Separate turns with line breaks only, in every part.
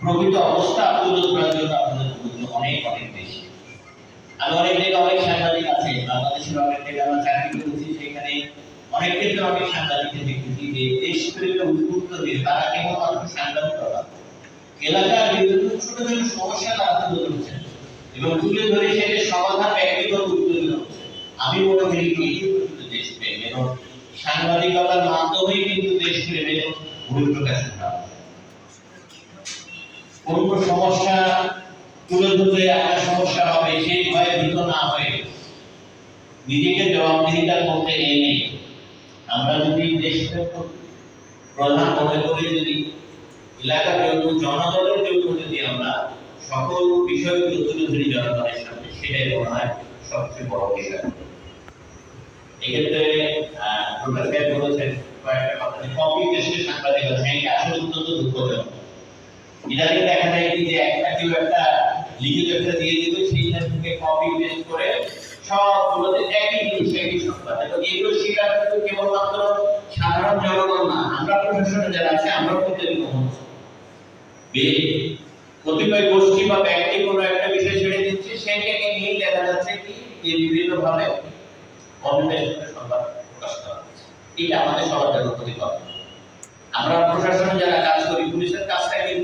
প্রকৃত অবস্থা তুলে আপনাদের অনেক অনেক বেশি। আমি অনেক জায়গায় অনেক সাংবাদিক আছে, বাংলাদেশের অনেক জায়গায় আমরা চাকরি করেছি, সেখানে অনেক ক্ষেত্রে অনেক দেখেছি যে দেশ প্রেমে উদ্বুদ্ধ হয়ে তারা এলাকার বিভিন্ন ছোট ছোট সমস্যা তারা তুলে ধরছেন এবং তুলে ধরে সমাধান ব্যক্তিগত উদ্যোগে আমি মনে করি কি দেশপ্রেম এবং সাংবাদিকতার মাধ্যমেই কিন্তু দেশপ্রেমের করা হয়। কোন সমস্যা তুলে ধরলে একটা সমস্যা হবে, সেই ভয়ে ভীত না হয়ে নিজেকে জবাবদিহিতার মধ্যে এনে আমরা যদি দেশকে প্রধান মনে করে, যদি এলাকার জন্য জনগণের জন্য যদি আমরা সকল বিষয়গুলো তুলে ধরি জনগণের সামনে সেটাই মনে হয় সবচেয়ে বড় বিষয়। এক্ষেত্রে প্রকাশ বলেছেন কয়েকটা কথা। পেস্টের সাংবাদিকতা এটা আসলে অত্যন্ত দুঃখজনক ইদানিং দেখা যায় কি যে একটা কেউ একটা লিখিত একটা দিয়ে দিবে সেইটা থেকে কপি পেস্ট করে সবগুলোতে একই জিনিস, একই সংবাদ। এবং এগুলো স্বীকার কিন্তু কেবলমাত্র সাধারণ জনগণ না, আমরা প্রশাসনে যারা আছে আমরা বে- কতিপয় গোষ্ঠী বা ব্যক্তি কোনো একটা বিষয় ছেড়ে দিচ্ছে সেইটাকে নিয়ে দেখা যাচ্ছে কি যে বিভিন্ন ভাবে কমিউনিস্ট সংবাদ প্রকাশ করা হচ্ছে। এটা আমাদের সবার জন্য ক্ষতিকর। আমরা প্রশাসনে যারা কাজ করি, পুলিশের কাজটা কিন্তু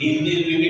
birbirine